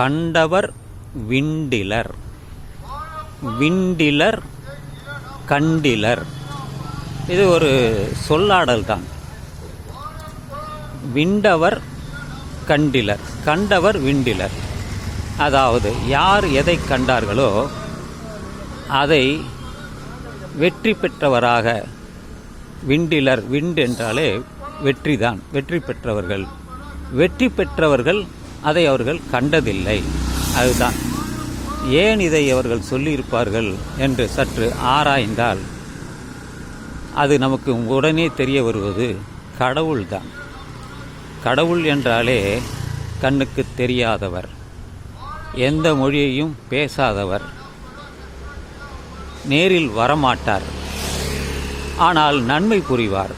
கண்டவர் விண்டிலர். விண்டிலர் கண்டிலர். இது ஒரு சொல்லாடல் தான். விண்டவர் கண்டிலர். கண்டவர் விண்டிலர். அதாவது யார் எதை கண்டார்களோ அதை வெற்றி பெற்றவராக விண்டிலர் விண்டு என்றாலே வெற்றி தான் வெற்றி பெற்றவர்கள். வெற்றி பெற்றவர்கள் அதை அவர்கள் கண்டதில்லை. அதுதான். ஏன் இதை அவர்கள் சொல்லியிருப்பார்கள் என்று சற்று ஆராய்ந்தால் அது நமக்கு உடனே தெரிய வருவது கடவுள்தான். கடவுள் என்றாலே கண்ணுக்கு தெரியாதவர் எந்த மொழியையும் பேசாதவர் நேரில் வரமாட்டார். ஆனால் நன்மை புரிவார்.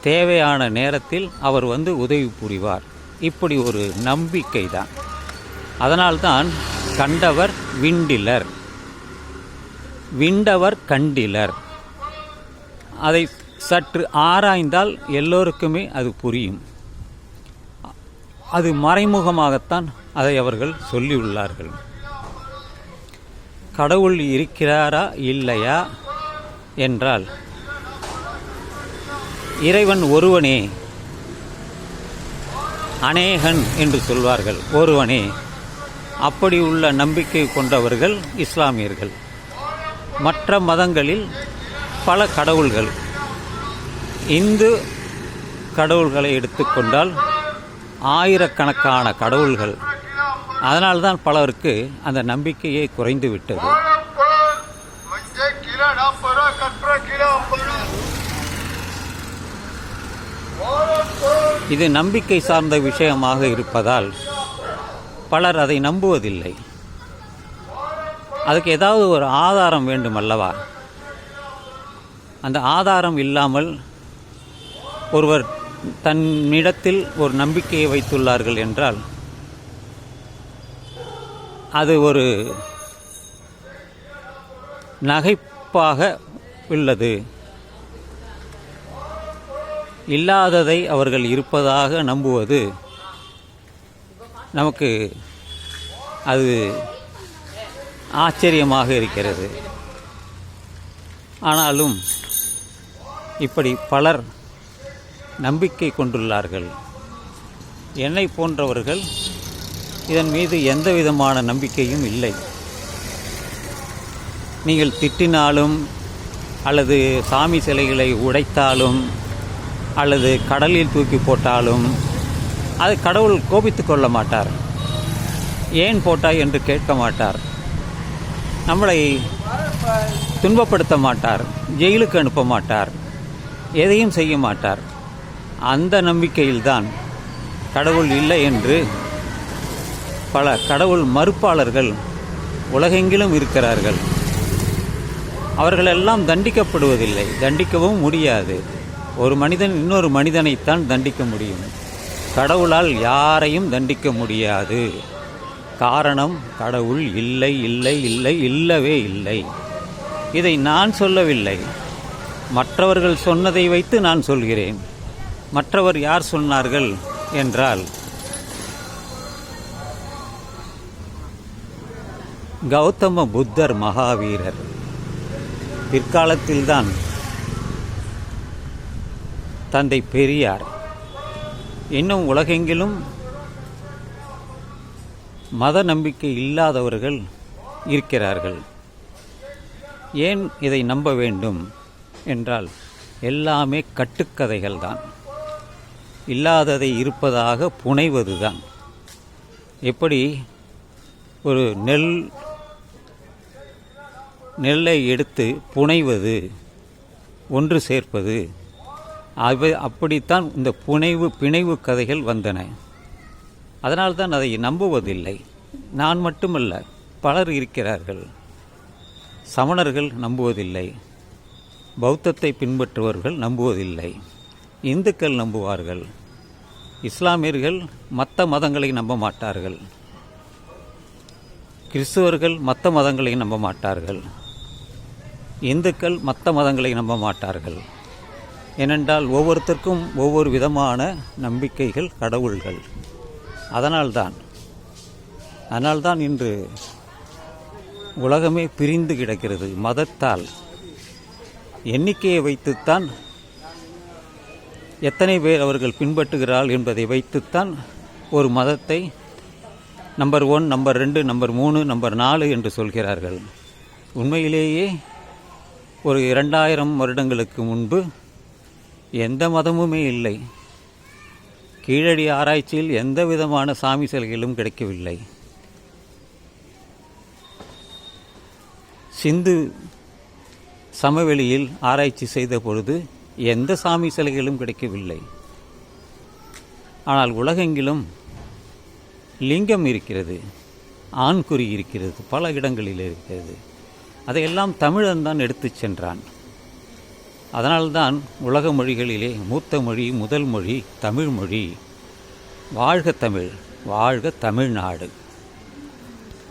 தேவையான நேரத்தில் அவர் வந்து உதவி புரிவார். இப்படி ஒரு நம்பிக்கை தான் அதனால்தான் கண்டவர் விண்டிலர். விண்டவர் கண்டிலர். அதை சற்று ஆராய்ந்தால் எல்லோருக்குமே அது புரியும். அது மறைமுகமாகத்தான் அதை அவர்கள் சொல்லியுள்ளார்கள். கடவுள் இருக்கிறாரா இல்லையா? என்றால் இறைவன் ஒருவனே அநேகன் என்று சொல்வார்கள். ஒருவனே அப்படி உள்ள நம்பிக்கை கொண்டவர்கள் இஸ்லாமியர்கள். மற்ற மதங்களில் பல கடவுள்கள். இந்து கடவுள்களை எடுத்துக்கொண்டால் ஆயிரக்கணக்கான கடவுள்கள். அதனால்தான் பலருக்கு அந்த நம்பிக்கையே குறைந்து விட்டது இது நம்பிக்கை சார்ந்த விஷயமாக இருப்பதால் பலர் அதை நம்புவதில்லை. அதுக்கு ஏதாவது ஒரு ஆதாரம் வேண்டும் அல்லவா அந்த ஆதாரம் இல்லாமல் ஒருவர் தன்னிடத்தில் ஒரு நம்பிக்கையை வைத்துள்ளார்கள் என்றால் அது ஒரு நகைப்பாக உள்ளது. இல்லாததை அவர்கள் இருப்பதாக நம்புவது நமக்கு அது ஆச்சரியமாக இருக்கிறது. ஆனாலும் இப்படி பலர் நம்பிக்கை கொண்டுள்ளார்கள். என்னை போன்றவர்கள் இதன் மீது எந்த விதமான நம்பிக்கையும் இல்லை. நீங்கள் திட்டினாலும் அல்லது சாமி சிலைகளை உடைத்தாலும் அல்லது கடலில் தூக்கி போட்டாலும் அது கடவுள் கோபித்து கொள்ள மாட்டார். ஏன் போட்டாய் என்று கேட்க மாட்டார். நம்மளை துன்பப்படுத்த மாட்டார். ஜெயிலுக்கு அனுப்ப மாட்டார். எதையும் செய்ய மாட்டார். அந்த நம்பிக்கையில்தான் கடவுள் இல்லை என்று பல கடவுள் மறுப்பாளர்கள் உலகெங்கிலும் இருக்கிறார்கள். அவர்களெல்லாம் தண்டிக்கப்படுவதில்லை. தண்டிக்கவும் முடியாது. ஒரு மனிதன் இன்னொரு மனிதனைத்தான் தண்டிக்க முடியும். கடவுளால் யாரையும் தண்டிக்க முடியாது. காரணம் கடவுள் இல்லை இல்லை இல்லை இல்லவே இல்லை. இதை நான் சொல்லவில்லை. மற்றவர்கள் சொன்னதை வைத்து நான் சொல்கிறேன். மற்றவர் யார் சொன்னார்கள் என்றால் கௌதம புத்தர் மகாவீரர். பிற்காலத்தில்தான் தந்தை பெரியார் இன்னும் உலகெங்கிலும் மத நம்பிக்கை இல்லாதவர்கள் இருக்கிறார்கள். ஏன் இதை நம்ப வேண்டும் என்றால் எல்லாமே கட்டுக்கதைகள் தான் இல்லாததை இருப்பதாக புனைவது தான் எப்படி ஒரு நெல் நெல்லை எடுத்து புனைவது ஒன்று சேர்ப்பது அவை அப்படித்தான் இந்த புனைவு பிணைவு கதைகள் வந்தன. அதனால்தான் அதை நம்புவதில்லை. நான் மட்டுமல்ல பலர் இருக்கிறார்கள். சமணர்கள் நம்புவதில்லை. பௌத்தத்தை பின்பற்றுபவர்கள் நம்புவதில்லை. இந்துக்கள் நம்புவார்கள். இஸ்லாமியர்கள் மற்ற மதங்களை நம்ப மாட்டார்கள். கிறிஸ்துவர்கள் மற்ற மதங்களை நம்ப மாட்டார்கள். இந்துக்கள் மற்ற மதங்களை நம்ப மாட்டார்கள். ஏனென்றால் ஒவ்வொருத்தருக்கும் ஒவ்வொரு விதமான நம்பிக்கைகள் கடவுள்கள். அதனால்தான் அதனால்தான் இன்று உலகமே பிரிந்து கிடக்கிறது. மதத்தால். எண்ணிக்கையை வைத்துத்தான் எத்தனை பேர் அவர்கள் பின்பற்றுகிறார்கள் என்பதை வைத்துத்தான் ஒரு மதத்தை நம்பர் ஒன் நம்பர் ரெண்டு நம்பர் மூணு நம்பர் நாலு என்று சொல்கிறார்கள். உண்மையிலேயே ஒரு இரண்டாயிரம் வருடங்களுக்கு முன்பு எந்த மதமுமே இல்லை. கீழடி ஆராய்ச்சியில் எந்த விதமான சாமி சிலைகளும் கிடைக்கவில்லை. சிந்து சமவெளியில் ஆராய்ச்சி செய்த பொழுது எந்த சாமி சிலைகளும் கிடைக்கவில்லை. ஆனால் உலகெங்கிலும் லிங்கம் இருக்கிறது ஆண்குறி இருக்கிறது பல இடங்களில் இருக்கிறது. அதையெல்லாம் தமிழன் தான் எடுத்துச் சென்றான். அதனால்தான் உலக மொழிகளிலே மூத்த மொழி முதல் மொழி தமிழ்மொழி வாழ்க தமிழ் வாழ்க தமிழ்நாடு.